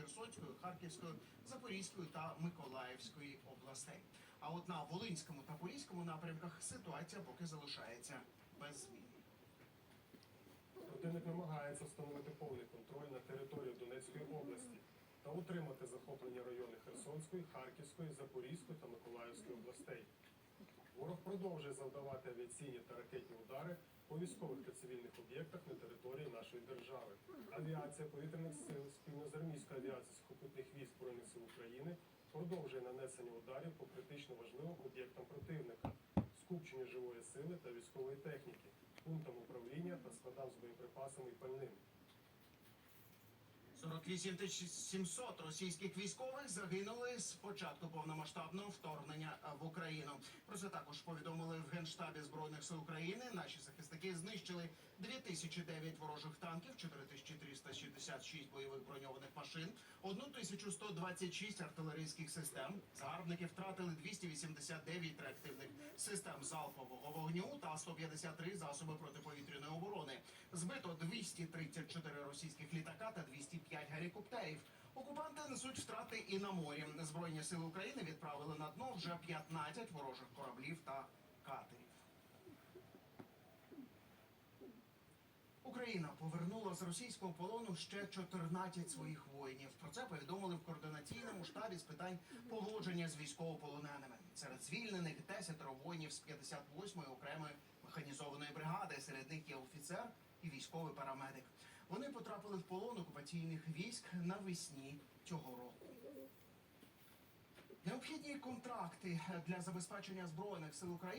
Херсонської, Харківської, Запорізької та Миколаївської областей. А от на Волинському та Поліському напрямках ситуація поки залишається без змін. Противник намагається встановити повний контроль на територію Донецької області та утримати захоплені райони Херсонської, Харківської, Запорізької та Миколаївської областей. Ворог продовжує завдавати авіаційні та ракетні удари по військових та цивільних об'єктах на території нашої держави. Авіація повітряних сил спільно з армійською сухопутних військ Збройних сил України продовжує нанесення ударів по критично важливим об'єктам противника, скупчення живої сили та військової техніки, пунктам управління та складам з боєприпасами і пальним. 48 тисяч 700 російських військових загинули з початку повномасштабного вторгнення в Україну. Про це також повідомили в генштабі збройних сил України. Наші захисники знищили 2009 ворожих танків, 4366 бойових броньованих машин, 1126 артилерійських систем. Загарбники втратили 289 реактивних систем залпового вогню та 153 засоби протиповітряної оборони. Збито 234 російських літака та 205 гелікоптерів. Окупанти несуть втрати і на морі. Збройні сили України відправили на дно вже 15 ворожих кораблів та катерів. Україна повернула з російського полону ще 14 своїх воїнів. Про це повідомили координаційному штабі з питань поводження з військовополоненими. Серед звільнених 10 воїнів з 58-ї окремої механізованої бригади. Серед них є офіцер і військовий парамедик. Вони потрапили в полон окупаційних військ навесні цього року. Необхідні контракти для забезпечення збройних сил України.